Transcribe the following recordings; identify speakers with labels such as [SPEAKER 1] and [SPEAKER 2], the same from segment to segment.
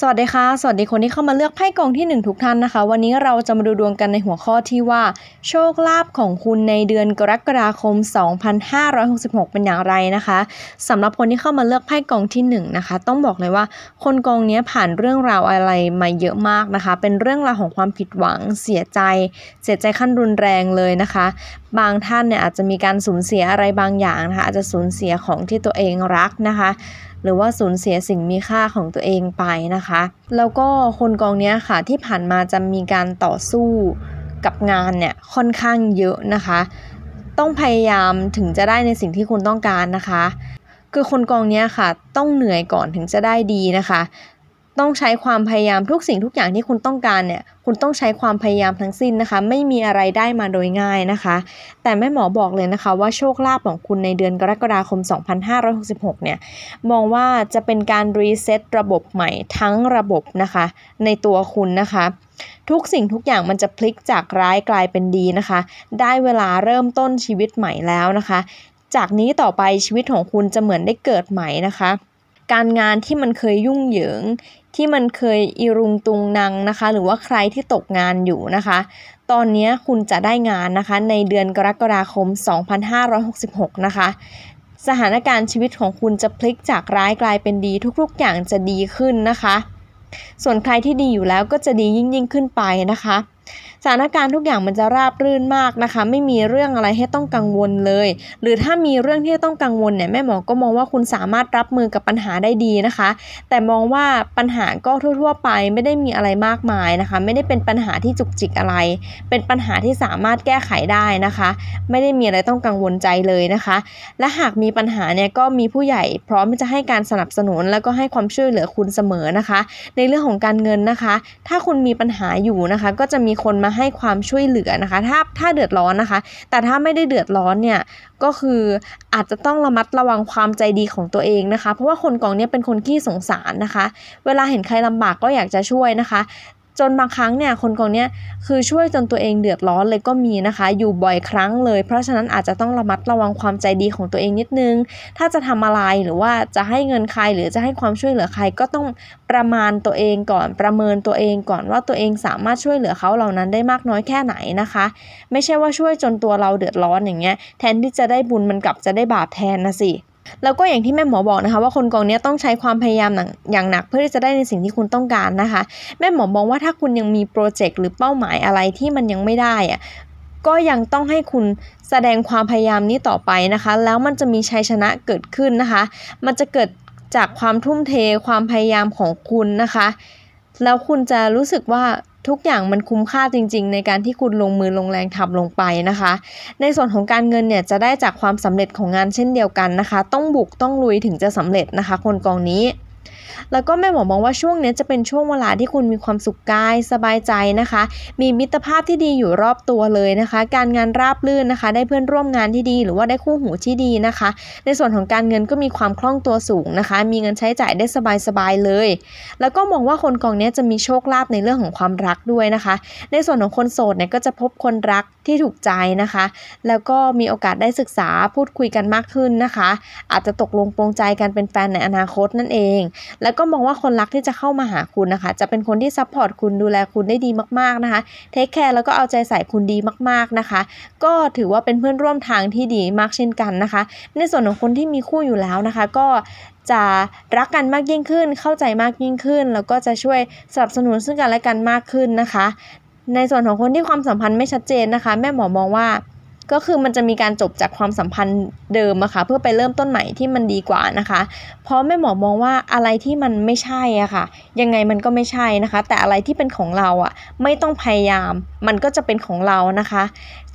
[SPEAKER 1] สวัสดีค่ะ สวัสดีคนที่เข้ามาเลือกไพ่กองที่ 1 ทุกท่านนะคะ วันนี้เราจะมาดูดวงกันในหัวข้อที่ว่า โชคลาภของคุณในเดือนกรกฎาคม 2566 เป็นอย่างไรนะคะสำหรับคนที่เข้ามาเลือกไพ่กองที่1นะคะต้องบอกเลยว่าคนกองนี้ผ่านเรื่องราวอะไรมาเยอะมากนะคะ เป็นเรื่องราวของความผิดหวังเสียใจ เสียใจขั้นรุนแรงเลยนะคะ บางท่านเนี่ยอาจจะมีการสูญเสียอะไรบางอย่างนะคะอาจจะสูญเสียของที่ตัวเองรักนะคะ หรือว่าสูญเสียสิ่งมีค่าของตัวเองไปนะคะแล้วก็คนกองนี้ค่ะที่ผ่านมาจะมีการต่อสู้กับงานเนี่ยค่อนข้างเยอะนะคะ ต้องพยายามถึงจะได้ในสิ่งที่คุณต้องการนะคะ คือคนกองนี้ค่ะ ต้องเหนื่อยก่อนถึงจะได้ดีนะคะ ต้องใช้ความพยายามทุกสิ่งทุกอย่างที่คุณต้องการเนี่ย คุณต้องใช้ความพยายามทั้งสิ้นนะคะ ไม่มีอะไรได้มาโดยง่ายนะคะ แต่แม่หมอบอกเลยนะคะ ว่าโชคลาภของคุณในเดือนกรกฎาคม 2566 เนี่ย มองว่าจะเป็นการรีเซ็ตระบบใหม่ทั้งระบบนะคะ ในตัวคุณนะคะทุกสิ่งทุกอย่างมันจะพลิกจากร้ายกลายเป็นดีนะคะ ได้เวลาเริ่มต้นชีวิตใหม่แล้วนะคะ จากนี้ต่อไปชีวิตของคุณจะเหมือนได้เกิดใหม่นะคะ การงานที่มันเคยยุ่งเหยิง ที่มันเคยอีรุงตุงนังนะคะ หรือว่าใครที่ตกงานอยู่นะคะ ตอนนี้คุณจะได้งานนะคะ ในเดือนกรกฎาคม 2566 นะคะสถานการณ์ชีวิตของคุณจะพลิกจากร้ายกลายเป็นดี ทุกๆอย่างจะดีขึ้นนะคะ ส่วนใครที่ดีอยู่แล้วก็จะดียิ่งยิ่งขึ้นไปนะคะ สถานการณ์ทุกอย่างมันจะราบรื่นมากนะคะ ไม่มีเรื่องอะไรให้ต้องกังวลเลย หรือถ้ามีเรื่องที่ต้องกังวลเนี่ยแม่หมอก็มองว่าคุณสามารถรับมือกับปัญหาได้ดีนะคะ แต่มองว่าปัญหาก็ทั่วๆไปไม่ได้มีอะไรมากมายนะคะ ไม่ได้เป็นปัญหาที่จุกจิกอะไร เป็นปัญหาที่สามารถแก้ไขได้นะคะ ไม่ได้มีอะไรต้องกังวลใจเลยนะคะ และหากมีปัญหาเนี่ยก็มีผู้ใหญ่พร้อมที่จะให้การสนับสนุน แล้วก็ให้ความช่วยเหลือคุณเสมอนะคะ ในเรื่องของการเงินนะคะ ถ้าคุณมีปัญหาอยู่นะคะ ก็จะมีคนมาให้ความช่วยเหลือนะคะ ถ้าถ้าเดือดร้อนนะคะ แต่ถ้าไม่ได้เดือดร้อนเนี่ยก็คืออาจจะต้องระมัดระวังความใจดีของตัวเองนะคะ เพราะว่าคนกองเนี้เป็นคนขี้สงสารนะคะ เวลาเห็นใครลำบากก็อยากจะช่วยนะคะ จนบางครั้งเนี่ยคนกองเนี้ยคือช่วยจนตัวเองเดือดร้อนเลยก็มีนะคะ อยู่บ่อยครั้งเลย เพราะฉะนั้นอาจจะต้องระมัดระวังความใจดีของตัวเองนิดนึง ถ้าจะทำอะไรหรือว่าจะให้เงินใครหรือจะให้ความช่วยเหลือใครก็ต้องประมาณตัวเองก่อนประเมินตัวเองก่อนว่าตัวเองสามารถช่วยเหลือเขาเหล่านั้นได้มากน้อยแค่ไหนนะคะ ไม่ใช่ว่าช่วยจนตัวเราเดือดร้อนอย่างเงี้ยแทนที่จะได้บุญมันกลับจะได้บาปแทนนะสิ แล้วก็อย่างที่แม่หมอบอกนะคะว่าคนกองนี้ต้องใช้ความพยายามหนักอย่างหนักเพื่อที่จะได้ในสิ่งที่คุณต้องการนะคะ แม่หมอมองว่าถ้าคุณยังมีโปรเจกต์หรือเป้าหมายอะไรที่มันยังไม่ได้อะก็ยังต้องให้คุณแสดงความพยายามนี้ต่อไปนะคะ แล้วมันจะมีชัยชนะเกิดขึ้นนะคะ มันจะเกิดจากความทุ่มเทความพยายามของคุณนะคะ แล้วคุณจะรู้สึกว่า ทุกอย่างมันคุ้มค่าจริง ๆ ในการที่คุณลงมือลงแรงทำลงไปนะคะ ในส่วนของการเงินเนี่ยจะได้จากความสำเร็จของงานเช่นเดียวกันนะคะ ต้องบุกต้องลุยถึงจะสำเร็จนะคะ คนกองนี้ แล้วก็แม่หมอมองว่าช่วงนี้จะเป็นช่วงเวลาที่คุณมีความสุขกายสบายใจนะคะ มีมิตรภาพที่ดีอยู่รอบตัวเลยนะคะ การงานราบรื่นนะคะ ได้เพื่อนร่วมงานที่ดี หรือว่าได้คู่หูที่ดีนะคะ ในส่วนของการเงินก็มีความคล่องตัวสูงนะคะ มีเงินใช้จ่ายได้สบายๆเลย แล้วก็มองว่าคนกองนี้จะมีโชคลาภในเรื่องของความรักด้วยนะคะ ในส่วนของคนโสดเนี่ยก็จะพบคนรักที่ถูกใจนะคะ แล้วก็มีโอกาสได้ศึกษาพูดคุยกันมากขึ้นนะคะ อาจจะตกลงปรงใจกันเป็นแฟนในอนาคตนั่นเองแล้วก็มองว่าคนรักที่จะเข้ามาหาคุณนะคะ จะเป็นคนที่ซัพพอร์ตคุณดูแลคุณได้ดีมากๆนะคะเทคแคร์แล้วก็เอาใจใส่คุณดีมากๆนะคะ ก็ถือว่าเป็นเพื่อนร่วมทางที่ดีมากเช่นกันนะคะ ในส่วนของคนที่มีคู่อยู่แล้วนะคะ ก็จะรักกันมากยิ่งขึ้น เข้าใจมากยิ่งขึ้น แล้วก็จะช่วยสนับสนุนซึ่งกันและกันมากขึ้นนะคะ ในส่วนของคนที่ความสัมพันธ์ไม่ชัดเจนนะคะ แม่หมอมองว่า ก็คือมันจะมีการจบจากความสัมพันธ์เดิมอะค่ะเพื่อไปเริ่มต้นใหม่ที่มันดีกว่านะคะ เพราะแม่หมอมองว่าอะไรที่มันไม่ใช่อะค่ะ ยังไงมันก็ไม่ใช่นะคะ แต่อะไรที่เป็นของเราอะไม่ต้องพยายาม มันก็จะเป็นของเรานะคะ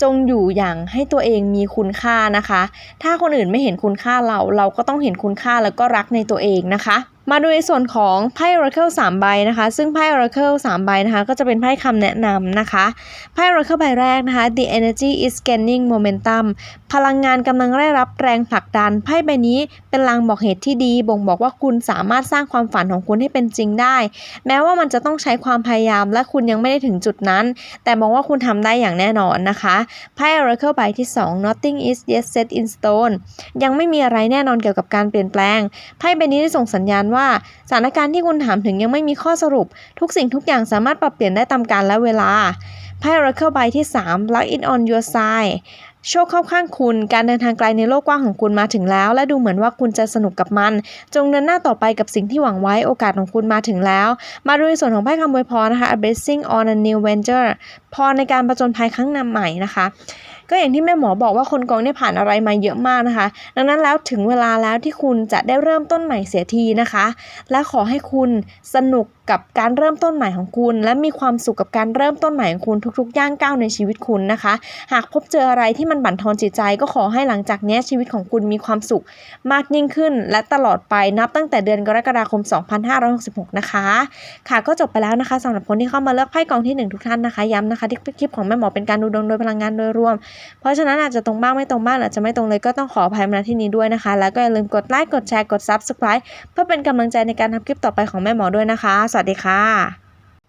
[SPEAKER 1] จงอยู่อย่างให้ตัวเองมีคุณค่านะคะ ถ้าคนอื่นไม่เห็นคุณค่าเราเราก็ต้องเห็นคุณค่าแล้วก็รักในตัวเองนะคะ มาดูในส่วนของไพ่ Oracle 3ใบนะคะ ซึ่งไพ่ Oracle 3ใบนะคะ ก็จะเป็นไพ่คำแนะนำนะคะ ไพ่ Oracle ใบแรกนะคะ The energy is gaining momentum พลังงานกำลังได้รับแรงผลักดัน ไพ่ใบนี้เป็นลางบอกเหตุที่ดี บ่งบอกว่าคุณสามารถสร้างความฝันของคุณให้เป็นจริงได้ แม้ว่ามันจะต้องใช้ความพยายาม และคุณยังไม่ได้ถึงจุดนั้น แต่มองว่าคุณทำได้อย่างแน่นอนนะคะไพ่ Oracle ใบที่ 2 Nothing is yet set in stone ยังไม่มีอะไรแน่นอนเกี่ยวกับการเปลี่ยนแปลง ไพ่ใบนี้ได้ส่งสัญญาณว่าสถานการณ์ที่คุณถามถึงยังไม่มีข้อสรุป ทุกสิ่งทุกอย่างสามารถปรับเปลี่ยนได้ตามกาลและเวลาไพ่ Oracle ใบที่ 3 Luck in on your side โชคเข้าข้างคุณ การเดินทางไกลในโลกกว้างของคุณมาถึงแล้ว และดูเหมือนว่าคุณจะสนุกกับมัน จงเดินหน้าต่อไปกับสิ่งที่หวังไว้ โอกาสของคุณมาถึงแล้ว มาดูในส่วนของไพ่คำอวยพรนะคะ A blessing on a new venture พรในการประจนภัยครั้งนำใหม่นะคะ ก็อย่างที่แม่หมอบอกว่าคนกองเนี่ยผ่านอะไรมาเยอะมากนะคะ ดังนั้นแล้วถึงเวลาแล้วที่คุณจะได้เริ่มต้นใหม่เสียทีนะคะ และขอให้คุณสนุก กับการเริ่มต้นใหม่ของคุณ และมีความสุขกับการเริ่มต้นใหม่ของคุณทุกๆย่างก้าวในชีวิตคุณนะคะ หากพบเจออะไรที่มันบั่นทอนจิตใจ ก็ขอให้หลังจากนี้ชีวิตของคุณมีความสุขมากยิ่งขึ้น และตลอดไปนับตั้งแต่เดือนกรกฎาคม 2566 นะคะ ค่ะก็จบไปแล้วนะคะสำหรับคนที่เข้ามาเลือกไพ่กองที่หนึ่งทุกท่านนะคะย้ำนะคะที่คลิปของแม่หมอเป็นการดูดวงโดยพลังงานโดยรวม เพราะฉะนั้นอาจจะตรงบ้างไม่ตรงบ้างอาจจะไม่ตรงเลยก็ต้องขออภัยมาที่นี้ด้วยนะคะ แล้วก็อย่าลืมกดไลค์กดแชร์กด Subscribe เพื่อเป็นกำลังใจในการทำคลิปต่อไปของแม่หมอด้วยนะคะสวัสดีค่ะ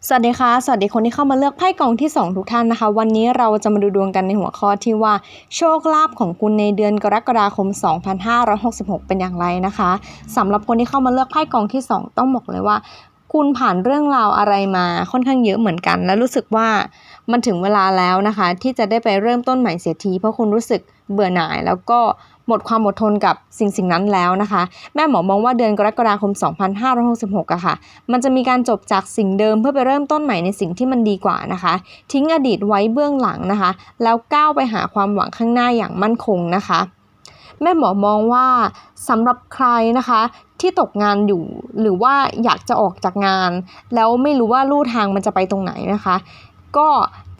[SPEAKER 1] สวัสดีค่ะ สวัสดีคนที่เข้ามาเลือกไพ่กองที่ 2 ทุกท่านนะคะ วันนี้เราจะมาดูดวงกันในหัวข้อที่ว่า โชคลาภของคุณในเดือนกรกฎาคม 2566 เป็นอย่างไรนะคะสำหรับคนที่เข้ามาเลือกไพ่กองที่ 2 ต้องบอกเลยว่า คุณผ่านเรื่องราวอะไรมาค่อนข้างเยอะเหมือนกัน และรู้สึกว่า มันถึงเวลาแล้วนะคะ ที่จะได้ไปเริ่มต้นใหม่เสียที เพราะคุณรู้สึกเบื่อหน่าย แล้วก็หมดความอดทนกับสิ่งสิ่งนั้นแล้วนะคะ แม่หมอมองว่าเดือนกรกฎาคม 2566อะค่ะ มันจะมีการจบจากสิ่งเดิมเพื่อไปเริ่มต้นใหม่ในสิ่งที่มันดีกว่านะคะ ทิ้งอดีตไว้เบื้องหลังนะคะ แล้วก้าวไปหาความหวังข้างหน้าอย่างมั่นคงนะคะแม่หมอมองว่าสำหรับใครนะคะ ที่ตกงานอยู่หรือว่าอยากจะออกจากงาน แล้วไม่รู้ว่าลู่ทางมันจะไปตรงไหนนะคะ ก็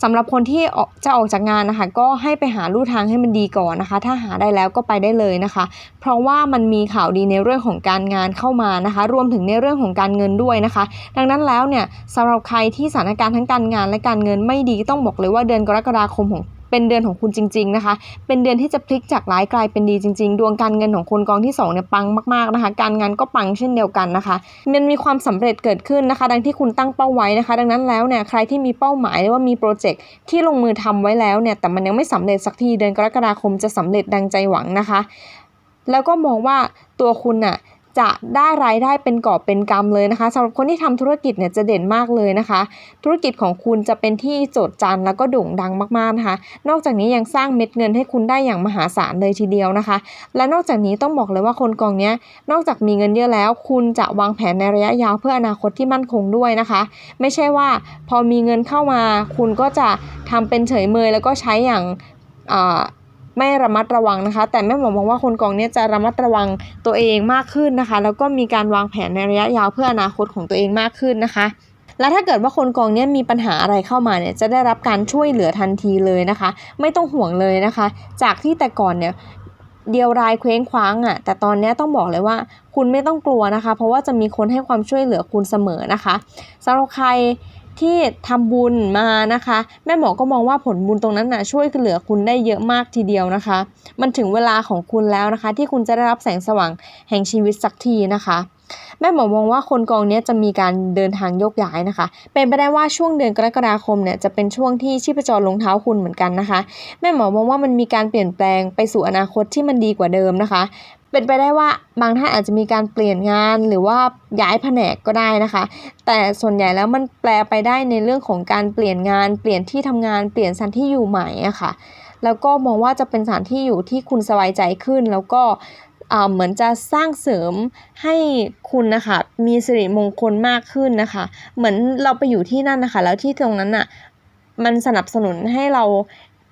[SPEAKER 1] สำหรับคนที่จะออกจากงานนะคะ ก็ให้ไปหาลู่ทางให้มันดีก่อนนะคะ ถ้าหาได้แล้วก็ไปได้เลยนะคะ เพราะว่ามันมีข่าวดีในเรื่องของการงานเข้ามานะคะ รวมถึงในเรื่องของการเงินด้วยนะคะ ดังนั้นแล้วเนี่ยสำหรับใครที่สถานการณ์ทั้งการงานและการเงินไม่ดีต้องบอกเลยว่าเดือนกรกฎาคมของ เป็นเดือนของคุณจริง ๆนะคะ เป็นเดือนที่จะพลิกจากร้ายกลายเป็นดีจริง ๆ ดวงการเงินของคุณกองที่2เนี่ยปังมากๆนะคะ การงานก็ปังเช่นเดียวกันนะคะ มันมีความสำเร็จเกิดขึ้นนะคะ ดังที่คุณตั้งเป้าไว้นะคะ ดังนั้นแล้วเนี่ยใครที่มีเป้าหมายหรือว่ามีโปรเจกต์ที่ลงมือทำไว้แล้วเนี่ยแต่มันยังไม่สำเร็จสักทีเดือนกรกฎาคมจะสำเร็จดังใจหวังนะคะ แล้วก็มองว่าตัวคุณน่ะ จะได้รายได้เป็นกอบเป็นกำเลยนะคะสำหรับคนที่ทำธุรกิจเนี่ยจะเด่นมากเลยนะคะ ธุรกิจของคุณจะเป็นที่โจดจันแล้วก็โด่งดังมากๆนะคะ นอกจากนี้ยังสร้างเม็ดเงินให้คุณได้อย่างมหาศาลเลยทีเดียวนะคะ และนอกจากนี้ต้องบอกเลยว่าคนกองเนี้ยนอกจากมีเงินเยอะแล้ว คุณจะวางแผนในระยะยาวเพื่ออนาคตที่มั่นคงด้วยนะคะ ไม่ใช่ว่าพอมีเงินเข้ามา คุณก็จะทำเป็นเฉยเมยแล้วก็ใช้อย่างอ่า ไม่ระมัดระวังนะคะ แต่แม่หมอมองว่าคนกองเนี้จะระมัดระวังตัวเองมากขึ้นนะคะ แล้วก็มีการวางแผนในระยะยาวเพื่ออนาคตของตัวเองมากขึ้นนะคะและถ้าเกิดว่าคนกองเนี้มีปัญหาอะไรเข้ามาเนี่ยจะได้รับการช่วยเหลือทันทีเลยนะคะ ไม่ต้องห่วงเลยนะคะ จากที่แต่ก่อนเนี่ยเดียวรายเคว้งคว้างอะ่ะ แต่ตอนเนี้ยต้องบอกเลยว่า คุณไม่ต้องกลัวนะคะ เพราะว่าจะมีคนให้ความช่วยเหลือคุณเสมอนะคะสำหรับใคร ที่ทำบุญมานะคะ แม่หมอก็มองว่าผลบุญตรงนั้นน่ะช่วยเหลือคุณได้เยอะมากทีเดียวนะคะ มันถึงเวลาของคุณแล้วนะคะ ที่คุณจะได้รับแสงสว่างแห่งชีวิตสักทีนะคะแม่หมอมองว่าคนกองนี้จะมีการเดินทางโยกย้ายนะคะ เป็นไปได้ว่าช่วงเดือนกรกฎาคมเนี่ยจะเป็นช่วงที่ชีพจรลงเท้าคุณเหมือนกันนะคะ แม่หมอมองว่ามันมีการเปลี่ยนแปลงไปสู่อนาคตที่มันดีกว่าเดิมนะคะ เป็นไปได้ว่าบางท่านอาจจะมีการเปลี่ยนงานหรือว่าย้ายแผนกก็ได้นะคะ แต่ส่วนใหญ่แล้วมันแปลไปได้ในเรื่องของการเปลี่ยนงาน เปลี่ยนที่ทำงานเปลี่ยนสถานที่อยู่ใหม่อะค่ะแล้วก็มองว่าจะเป็นสถานที่อยู่ที่คุณสบายใจขึ้น แล้วก็อ่าเหมือนจะสร้างเสริมให้คุณนะคะมีสิริมงคลมากขึ้นนะคะ เหมือนเราไปอยู่ที่นั่นนะคะ แล้วที่ตรงนั้นน่ะมันสนับสนุนให้เรา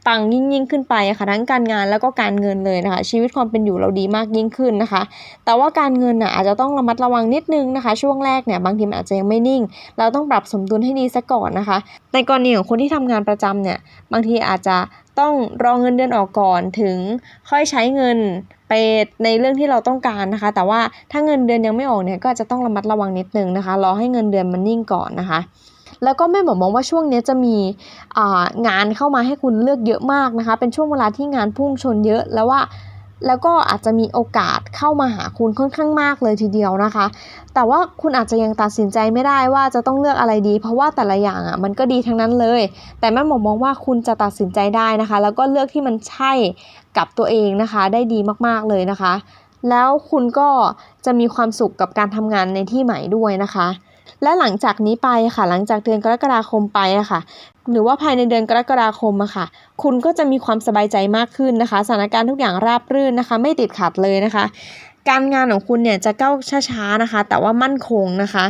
[SPEAKER 1] ปังยิ่งยิ่งขึ้นไปค่ะทั้งการงานแล้วก็การเงินเลยนะคะ ชีวิตความเป็นอยู่เราดีมากยิ่งขึ้นนะคะ แต่ว่าการเงินน่ะอาจจะต้องระมัดระวังนิดนึงนะคะ ช่วงแรกเนี่ยบางทีมันอาจจะยังไม่นิ่ง เราต้องปรับสมดุลให้ดีซะก่อนนะคะ ในกรณีของคนที่ทำงานประจำเนี่ยบางทีอาจจะต้องรอเงินเดือนออกก่อนถึงค่อยใช้เงินไปในเรื่องที่เราต้องการนะคะ แต่ว่าถ้าเงินเดือนยังไม่ออกเนี่ยก็จะต้องระมัดระวังนิดนึงนะคะรอให้เงินเดือนมันนิ่งก่อนนะคะ แล้วก็แม่หมอมองว่าช่วงนี้จะมีงานเข้ามาให้คุณเลือกเยอะมากนะคะ เป็นช่วงเวลาที่งานพุ่งชนเยอะแล้วว่าแล้วก็อาจจะมีโอกาสเข้ามาหาคุณค่อนข้างมากเลยทีเดียวนะคะ แต่ว่าคุณอาจจะยังตัดสินใจไม่ได้ว่าจะต้องเลือกอะไรดี เพราะว่าแต่ละอย่างอะมันก็ดีทั้งนั้นเลย แต่แม่หมอมองว่าคุณจะตัดสินใจได้นะคะ แล้วก็เลือกที่มันใช่กับตัวเองนะคะ ได้ดีมากๆเลยนะคะ แล้วคุณก็จะมีความสุขกับการทำงานในที่ใหม่ด้วยนะคะ และหลังจากนี้ไปค่ะ หลังจากเดือนกรกฎาคมไปอะค่ะ หรือว่าภายในเดือนกรกฎาคมอะค่ะ คุณก็จะมีความสบายใจมากขึ้นนะคะ สถานการณ์ทุกอย่างราบรื่นนะคะ ไม่ติดขัดเลยนะคะ การงานของคุณเนี่ยจะก้าวช้าๆนะคะ แต่ว่ามั่นคงนะคะ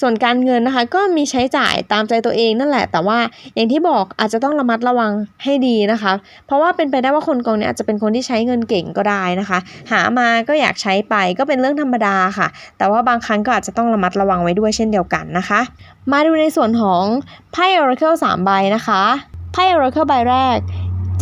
[SPEAKER 1] ส่วนการเงินนะคะ ก็มีใช้จ่ายตามใจตัวเองนั่นแหละ แต่ว่าอย่างที่บอกอาจจะต้องระมัดระวังให้ดีนะคะ เพราะว่าเป็นไปได้ว่าคนกองนี้อาจจะเป็นคนที่ใช้เงินเก่งก็ได้นะคะ หามาก็อยากใช้ไปก็เป็นเรื่องธรรมดาค่ะ แต่ว่าบางครั้งก็อาจจะต้องระมัดระวังไว้ด้วยเช่นเดียวกันนะคะ มาดูในส่วนของไพ่ Oracle 3ใบนะคะไพ่ Oracle ใบแรก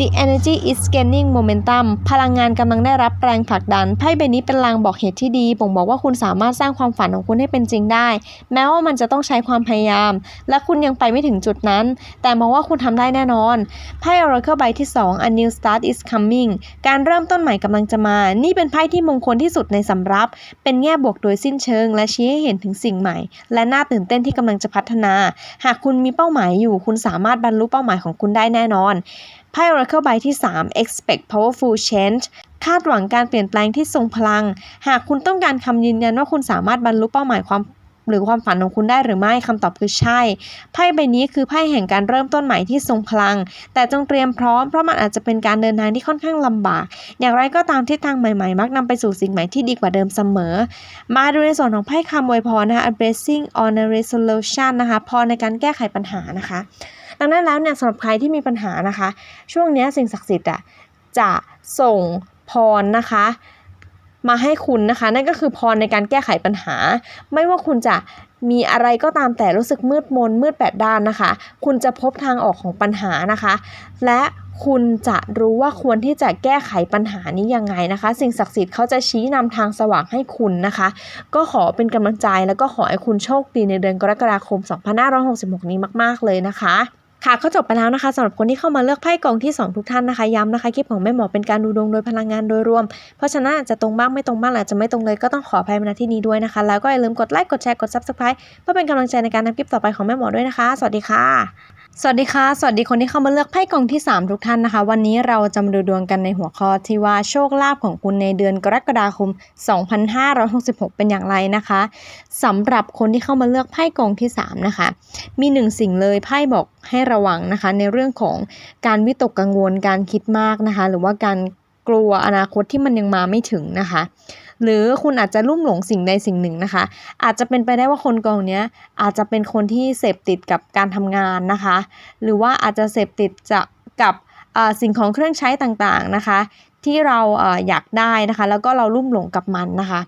[SPEAKER 1] The energy is gaining momentum พลังงานกำลังได้รับแรงผลักดัน ไพ่ใบนี้เป็นลางบอกเหตุที่ดีบ่งบอกว่าคุณสามารถสร้างความฝันของคุณให้เป็นจริงได้ แม้ว่ามันจะต้องใช้ความพยายาม และคุณยังไปไม่ถึงจุดนั้น แต่มองว่าคุณทำได้แน่นอน ไพ่ Oracle ใบที่ 2 A new start is coming การเริ่มต้นใหม่กำลังจะมา นี่เป็นไพ่ที่มงคลที่สุดในสำรับ เป็นแง่บวกโดยสิ้นเชิง และชี้ให้เห็นถึงสิ่งใหม่ และน่าตื่นเต้นที่กำลังจะพัฒนา หากคุณมีเป้าหมายอยู่ คุณสามารถบรรลุเป้าหมายของคุณได้แน่นอน ไพ่ Oracle ใบที่ 3 expect powerful change คาดหวังการเปลี่ยนแปลงที่ทรงพลัง หากคุณต้องการคำยืนยันว่าคุณสามารถบรรลุเป้าหมายความหรือความฝันของคุณได้หรือไม่คำตอบคือใช่ ไพ่ใบนี้คือไพ่แห่งการเริ่มต้นใหม่ที่ทรงพลัง แต่จงเตรียมพร้อมเพราะมันอาจจะเป็นการเดินทางที่ค่อนข้างลำบาก อย่างไรก็ตามทิศทางใหม่ๆ มักนำไปสู่สิ่งใหม่ที่ดีกว่าเดิมเสมอ มาดูในส่วนของไพ่คำอวยพรนะคะ A blessing on a resolution นะคะพรในการแก้ไขปัญหานะคะ ดังนั้นแล้วเนี่ยสำหรับใครที่มีปัญหานะคะ ช่วงนี้สิ่งศักดิ์สิทธิ์อะจะส่งพรนะคะมาให้คุณนะคะ นั่นก็คือพรในการแก้ไขปัญหา ไม่ว่าคุณจะมีอะไรก็ตามแต่รู้สึกมืดมนมืดแปดด้านนะคะ คุณจะพบทางออกของปัญหานะคะ และคุณจะรู้ว่าควรที่จะแก้ไขปัญหานี้ยังไงนะคะ สิ่งศักดิ์สิทธิ์เขาจะชี้นำทางสว่างให้คุณนะคะ ก็ขอเป็นกำลังใจแล้วก็ขอให้คุณโชคดีในเดือนกรกฎาคม 2566 นี้มาก ๆ เลยนะคะ ค่ะก็จบไปแล้วนะคะสำหรับคนที่เข้ามาเลือกไพ่กองที่ 2 ทุกท่านนะคะย้ำนะคะคลิปของแม่หมอเป็นการดูดวงโดยพลังงานโดยรวม เพราะฉะนั้นอาจจะตรงบ้างไม่ตรงบ้างหรือาจจะไม่ตรงเลยก็ต้องขออภัยมาณที่นี้ด้วยนะคะ แล้วก็อย่าลืมกดไลค์กดแชร์กดซับสไคร b e เพื่อเป็นกำลังใจในการทำคลิปต่อไปของแม่หมอด้วยนะคะ สวัสดีค่ะ สวัสดีค่ะ สวัสดีคนที่เข้ามาเลือกไพ่กองที่ 3 ทุกท่านนะคะ วันนี้เราจะมาดูดวงกันในหัวข้อที่ว่าโชคลาภของคุณในเดือนกรกฎาคม 2566 เป็นอย่างไรนะคะสำหรับคนที่เข้ามาเลือกไพ่กองที่ 3 นะคะ มีหนึ่งสิ่งเลยไพ่บอกให้ระวังนะคะ ในเรื่องของการวิตกกังวลการคิดมากนะคะ หรือว่าการ กลัวอนาคตที่มันยังมาไม่ถึงนะคะ หรือคุณอาจจะลุ่มหลงสิ่งใดสิ่งหนึ่งนะคะ อาจจะเป็นไปได้ว่าคนกองเนี้ยอาจจะเป็นคนที่เสพติดกับการทำงานนะคะ หรือว่าอาจจะเสพติดจะกับอ่าสิ่งของเครื่องใช้ต่างๆนะคะ ที่เราอ่ออยากได้นะคะ แล้วก็เราลุ่มหลงกับมันนะคะ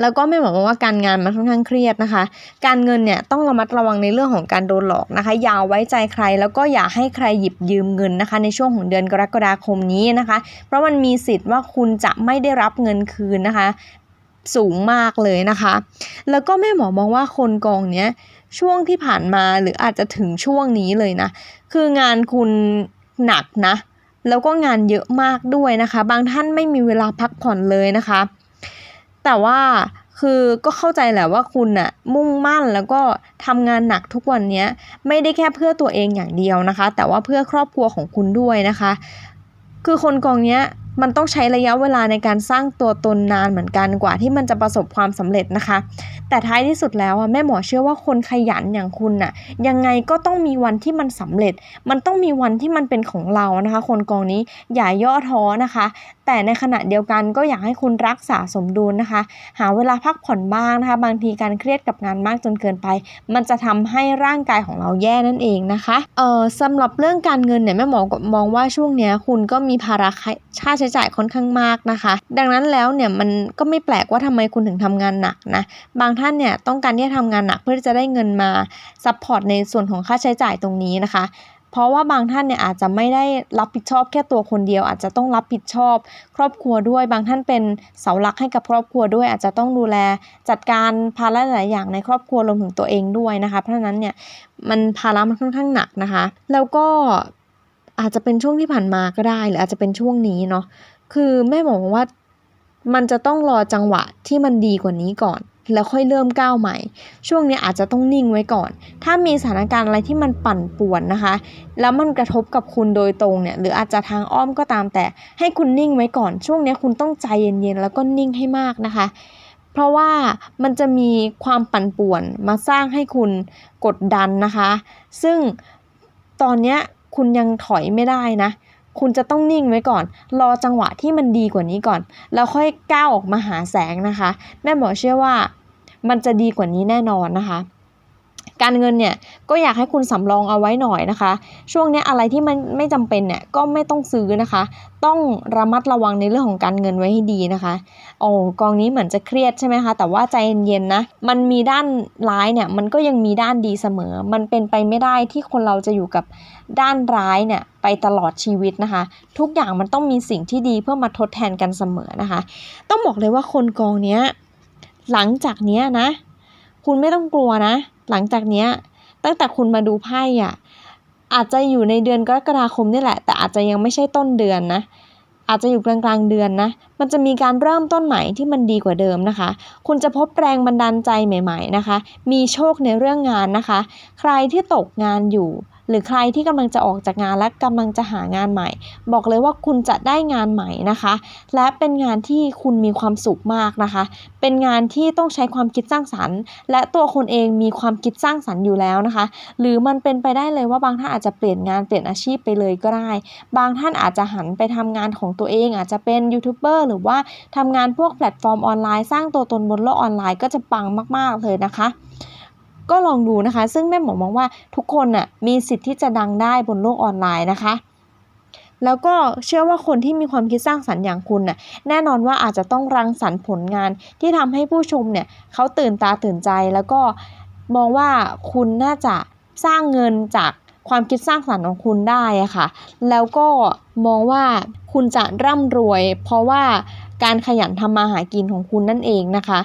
[SPEAKER 1] แล้วก็ไม่หมายความว่าการงานมันค่อนข้างเครียดนะคะ การเงินเนี่ยต้องระมัดระวังในเรื่องของการโดนหลอกนะคะ อย่าไว้ใจใครแล้วก็อย่าให้ใครหยิบยืมเงินนะคะ ในช่วงของเดือนกรกฎาคมนี้นะคะ เพราะมันมีสิทธิ์ว่าคุณจะไม่ได้รับเงินคืนนะคะ สูงมากเลยนะคะ แล้วก็แม่หมอมองว่าคนกองเนี้ยช่วงที่ผ่านมาหรืออาจจะถึงช่วงนี้เลยนะ คืองานคุณหนักนะ แล้วก็งานเยอะมากด้วยนะคะ บางท่านไม่มีเวลาพักผ่อนเลยนะคะ แต่ว่าคือก็เข้าใจแหละว่าคุณน่ะมุ่งมั่นแล้วก็ทำงานหนักทุกวันนี้ไม่ได้แค่เพื่อตัวเองอย่างเดียวนะคะ แต่ว่าเพื่อครอบครัวของคุณด้วยนะคะ คือคนกองเนี้ย มันต้องใช้ระยะเวลาในการสร้างตัวตนนานเหมือนกันกว่าที่มันจะประสบความสำเร็จนะคะ แต่ท้ายที่สุดแล้วอะแม่หมอเชื่อว่าคนขยันอย่างคุณน่ะยังไงก็ต้องมีวันที่มันสำเร็จ มันต้องมีวันที่มันเป็นของเรานะคะ คนกองนี้อย่าย่อท้อนะคะ แต่ในขณะเดียวกันก็อยากให้คุณรักษาสมดุลนะคะ หาเวลาพักผ่อนบ้างนะคะ บางทีการเครียดกับงานมากจนเกินไป มันจะทำให้ร่างกายของเราแย่นั่นเองนะคะเออสำหรับเรื่องการเงินเนี่ยแม่หมอมองว่าช่วงเนี้ยคุณก็มีภาระค่าใช้จ่ายค่อนข้างมากนะคะ ดังนั้นแล้วเนี่ยมันก็ไม่แปลกว่าทำไมคุณถึงทำงานหนักนะ บางท่านเนี่ยต้องการที่จะทำงานหนักเพื่อที่จะได้เงินมาซัพพอร์ตในส่วนของค่าใช้จ่ายตรงนี้นะคะเพราะว่าบางท่านเนี่ยอาจจะไม่ได้รับผิดชอบแค่ตัวคนเดียว อาจจะต้องรับผิดชอบ ครอบครัวด้วย บางท่านเป็นเสาหลักให้กับครอบครัวด้วย อาจจะต้องดูแลจัดการภาระหลายอย่างในครอบครัวรวมถึงตัวเองด้วยนะคะ เพราะฉะนั้นเนี่ยมันภาระมันค่อนข้างหนักนะคะ แล้วก็ อาจจะเป็นช่วงที่ผ่านมาก็ได้ หรืออาจจะเป็นช่วงนี้เนาะคือแม่บอกว่ามันจะต้องรอจังหวะที่มันดีกว่านี้ก่อน แล้วค่อยเริ่มก้าวใหม่ ช่วงนี้อาจจะต้องนิ่งไว้ก่อน ถ้ามีสถานการณ์อะไรที่มันปั่นป่วนนะคะ แล้วมันกระทบกับคุณโดยตรงเนี่ย หรืออาจจะทางอ้อมก็ตามแต่ ให้คุณนิ่งไว้ก่อน ช่วงนี้คุณต้องใจเย็นๆแล้วก็นิ่งให้มากนะคะ เพราะว่ามันจะมีความปั่นป่วนมาสร้างให้คุณกดดันนะคะ ซึ่งตอนเนี้ย คุณยังถอยไม่ได้นะ คุณจะต้องนิ่งไว้ก่อน รอจังหวะที่มันดีกว่านี้ก่อน แล้วค่อยก้าวออกมาหาแสงนะคะ แม่หมอเชื่อว่ามันจะดีกว่านี้แน่นอนนะคะ การเงินเนี่ยก็อยากให้คุณสำรองเอาไว้หน่อยนะคะ ช่วงนี้อะไรที่มันไม่จำเป็นเนี่ยก็ไม่ต้องซื้อนะคะ ต้องระมัดระวังในเรื่องของการเงินไว้ให้ดีนะคะโอ้กองนี้เหมือนจะเครียดใช่ไหมคะแต่ว่าใจเย็นๆนะมันมีด้านร้ายเนี่ยมันก็ยังมีด้านดีเสมอ มันเป็นไปไม่ได้ที่คนเราจะอยู่กับด้านร้ายเนี่ยไปตลอดชีวิตนะคะ ทุกอย่างมันต้องมีสิ่งที่ดีเพื่อมาทดแทนกันเสมอนะคะ ต้องบอกเลยว่าคนกองเนี้ยหลังจากเนี้ยนะ คุณไม่ต้องกลัวนะ หลังจากเนี้ยตั้งแต่คุณมาดูไพ่อะอาจจะอยู่ในเดือนกรกฎาคมนี่แหละ แต่อาจจะยังไม่ใช่ต้นเดือนนะ อาจจะอยู่กลางกลางๆเดือนนะ มันจะมีการเริ่มต้นใหม่ที่มันดีกว่าเดิมนะคะ คุณจะพบแรงบันดาลใจใหม่ ๆนะคะ มีโชคในเรื่องงานนะคะ ใครที่ตกงานอยู่ หรือใครที่กำลังจะออกจากงานและกำลังจะหางานใหม่ บอกเลยว่าคุณจะได้งานใหม่นะคะ และเป็นงานที่คุณมีความสุขมากนะคะ เป็นงานที่ต้องใช้ความคิดสร้างสรรค์ และตัวคุณเองมีความคิดสร้างสรรค์อยู่แล้วนะคะ หรือมันเป็นไปได้เลยว่าบางท่านอาจจะเปลี่ยนงานเปลี่ยนอาชีพไปเลยก็ได้ บางท่านอาจจะหันไปทำงานของตัวเอง อาจจะเป็นยูทูบเบอร์หรือว่าทำงานพวกแพลตฟอร์มออนไลน์สร้างตัวตนบนโลกออนไลน์ก็จะปังมาก ๆ เลยนะคะ ก็ลองดูนะคะ ซึ่งแม่หมอมองว่าทุกคนน่ะมีสิทธิ์ที่จะดังได้บนโลกออนไลน์นะคะ แล้วก็เชื่อว่าคนที่มีความคิดสร้างสรรค์อย่างคุณน่ะแน่นอนว่าอาจจะต้องรังสรรค์ผลงานที่ทำให้ผู้ชมเนี่ยเขาตื่นตาตื่นใจแล้วก็มองว่าคุณน่าจะสร้างเงินจากความคิดสร้างสรรค์ของคุณได้ะค่ะ แล้วก็มองว่าคุณจะร่ำรวย เพราะว่าการขยันทำมาหากินของคุณนั่นเองนะคะ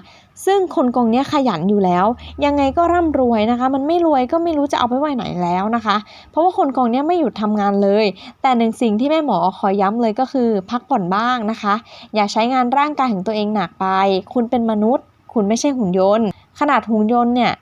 [SPEAKER 1] ซึ่งคนกองนี้ขยันอยู่แล้ว ยังไงก็ร่ำรวยนะคะ มันไม่รวยก็ไม่รู้จะเอาไปไว้ไหนแล้วนะคะ เพราะว่าคนกองนี้ไม่หยุดทำงานเลย แต่หนึ่งสิ่งที่แม่หมอขอย้ำเลยก็คือ พักผ่อนบ้างนะคะ อย่าใช้งานร่างกายของตัวเองหนักไป คุณเป็นมนุษย์ คุณไม่ใช่หุ่นยนต์ ขนาดหุ่นยนต์เนี่ย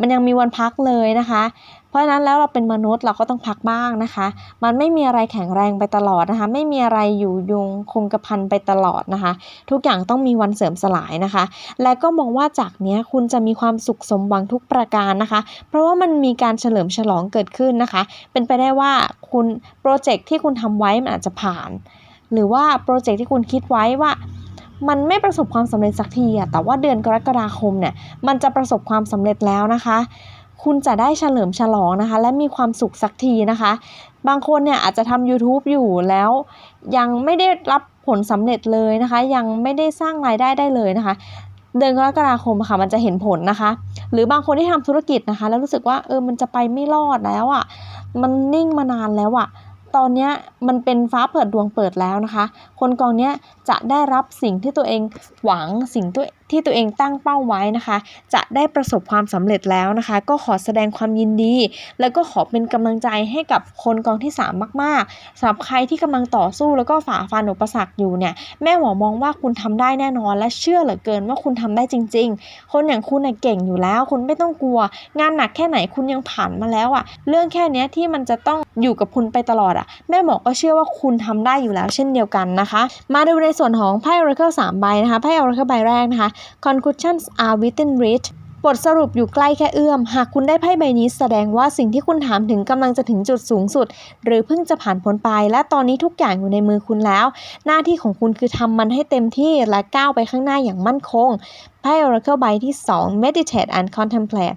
[SPEAKER 1] มันยังมีวันพักเลยนะคะ เพราะฉะนั้นแล้วเราเป็นมนุษย์เราก็ต้องพักบ้างนะคะ มันไม่มีอะไรแข็งแรงไปตลอดนะคะ ไม่มีอะไรอยู่ยงคงกระพันไปตลอดนะคะ ทุกอย่างต้องมีวันเสื่อมสลายนะคะ และก็มองว่าจากเนี้ยคุณจะมีความสุขสมหวังทุกประการนะคะ เพราะว่ามันมีการเฉลิมฉลองเกิดขึ้นนะคะ เป็นไปได้ว่าคุณโปรเจกต์ที่คุณทำไว้มันอาจจะผ่าน หรือว่าโปรเจกต์ที่คุณคิดไว้ว่ามันไม่ประสบความสำเร็จสักทีอะแต่ว่าเดือนกรกฎาคมเนี่ย มันจะประสบความสำเร็จแล้วนะคะ คุณจะได้เฉลิมฉลองนะคะ และมีความสุขสักทีนะคะ บางคนเนี่ยอาจจะทำ YouTube อยู่แล้ว ยังไม่ได้รับผลสำเร็จเลยนะคะ ยังไม่ได้สร้างรายได้ได้เลยนะคะ เดือนกรกฎาคมค่ะมันจะเห็นผลนะคะ หรือบางคนที่ทำธุรกิจนะคะ แล้วรู้สึกว่าเออมันจะไปไม่รอดแล้วอะ่ะมันนิ่งมานานแล้วอะ่ะ ตอนนี้มันเป็นฟ้าเปิดดวงเปิดแล้วนะคะ คนกองนี้จะได้รับสิ่งที่ตัวเองหวังสิ่งที่ตัวเองตั้งเป้าไว้นะคะ จะได้ประสบความสำเร็จแล้วนะคะ ก็ขอแสดงความยินดี แล้วก็ขอเป็นกำลังใจให้กับคนกองที่ 3 มากๆสำหรับใครที่กำลังต่อสู้แล้วก็ฝ่าฟันอุปสรรคอยู่เนี่ยแม่หมอมองว่าคุณทำได้แน่นอน และเชื่อเหลือเกินว่าคุณทำได้จริง ๆ คนอย่างคุณน่ะเก่งอยู่แล้ว คุณไม่ต้องกลัว งานหนักแค่ไหนคุณยังผ่านมาแล้วอะเรื่องแค่เนี้ยที่มันจะต้องอยู่กับคุณไปตลอดอะแม่หมอก็เชื่อว่าคุณทำได้อยู่แล้วเช่นเดียวกันนะคะ มาดูในส่วนของไพ่ Oracle 3ใบนะคะไพ่ Oracle ใบแรกนะคะ Conclusions are within reach บทสรุปอยู่ใกล้แค่เอื้อม หากคุณได้ไพ่ใบนี้แสดงว่าสิ่งที่คุณถามถึงกำลังจะถึงจุดสูงสุด หรือเพิ่งจะผ่านพ้นไป และตอนนี้ทุกอย่างอยู่ในมือคุณแล้ว หน้าที่ของคุณคือทำมันให้เต็มที่และก้าวไปข้างหน้าอย่างมั่นคงไพ่ Oracle ใบที่ 2 Meditate and Contemplate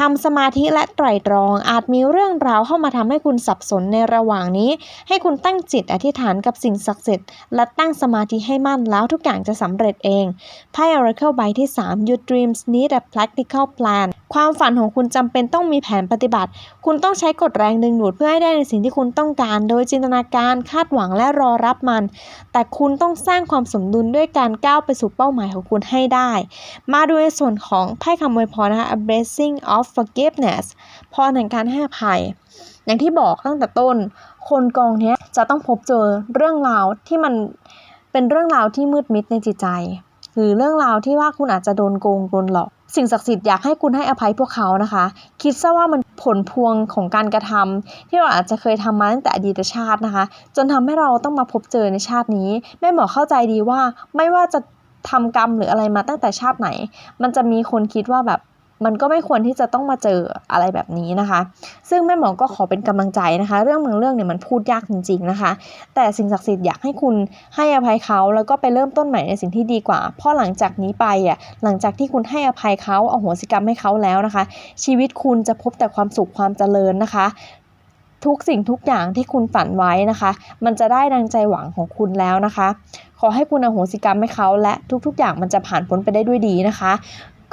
[SPEAKER 1] ทำสมาธิและไตร่ตรอง อาจมีเรื่องราวเข้ามาทำให้คุณสับสนในระหว่างนี้ ให้คุณตั้งจิตอธิษฐานกับสิ่งศักดิ์สิทธิ์และตั้งสมาธิให้มั่นแล้วทุกอย่างจะสำเร็จเองไพ่ Oracle ใบที่ 3 Your dreams need a practical plan ความฝันของคุณจำเป็นต้องมีแผนปฏิบัติ คุณต้องใช้กฎแรงดึงดูดเพื่อให้ได้ในสิ่งที่คุณต้องการ โดยจินตนาการคาดหวังและรอรับมัน แต่คุณต้องสร้างความสมดุลด้วยการก้าวไปสู่เป้าหมายของคุณให้ได้ มาดูในส่วนของไพ่คำอวยพรนะคะ A blessing of forgiveness พรแห่งการให้อภัย อย่างที่บอกตั้งแต่ต้น คนกองนี้จะต้องพบเจอเรื่องราวที่มันเป็นเรื่องราวที่มืดมิดในจิตใจ หรือเรื่องราวที่ว่าคุณอาจจะโดนโกงโดนหลอก สิ่งศักดิ์สิทธิ์อยากให้คุณให้อภัยพวกเขานะคะ คิดซะว่ามันผลพวงของการกระทำที่เราอาจจะเคยทำมาตั้งแต่อดีตชาตินะคะ จนทำให้เราต้องมาพบเจอในชาตินี้แม่หมอเข้าใจดีว่าไม่ว่าจะทำกรรมหรืออะไรมาตั้งแต่ชาติไหน มันจะมีคนคิดว่าแบบ มันก็ไม่ควรที่จะต้องมาเจออะไรแบบนี้นะคะ ซึ่งแม่หมอก็ขอเป็นกำลังใจนะคะ เรื่องบางเรื่องเนี่ยมันพูดยากจริง ๆนะคะ แต่สิ่งศักดิ์สิทธิ์อยากให้คุณให้อภัยเขาแล้วก็ไปเริ่มต้นใหม่ในสิ่งที่ดีกว่า เพราะหลังจากนี้ไปอะหลังจากที่คุณให้อภัยเขาเอาโหสิกรรมให้เขาแล้วนะคะ ชีวิตคุณจะพบแต่ความสุขความเจริญนะคะ ทุกสิ่งทุกอย่างที่คุณฝันไว้นะคะ มันจะได้ดังใจหวังของคุณแล้วนะคะ ขอให้คุณอโหสิกรรมให้เขาและทุกๆ อย่างมันจะผ่านพ้นไปได้ด้วยดีนะคะ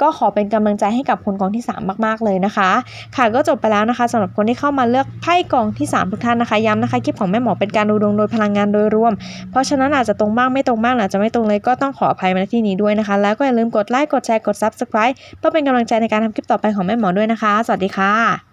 [SPEAKER 1] ก็ขอเป็นกำลังใจให้กับคนกองที่ 3 มาก ๆ เลยนะคะ ค่ะก็จบไปแล้วนะคะสำหรับคนที่เข้ามาเลือกไพ่กองที่ 3 ทุกท่านนะคะย้ำนะคะคลิปของแม่หมอเป็นการดูดวงโดยพลังงานโดยรวม เพราะฉะนั้นอาจจะตรงบ้างไม่ตรงบ้างอาจจะไม่ตรงเลยก็ต้องขออภัยมาที่นี้ด้วยนะคะ แล้วก็อย่าลืมกดไลค์กดแชร์กด Subscribe เพื่อเป็นกำลังใจในการทำคลิปต่อไปของแม่หมอด้วยนะคะ สวัสดีค่ะ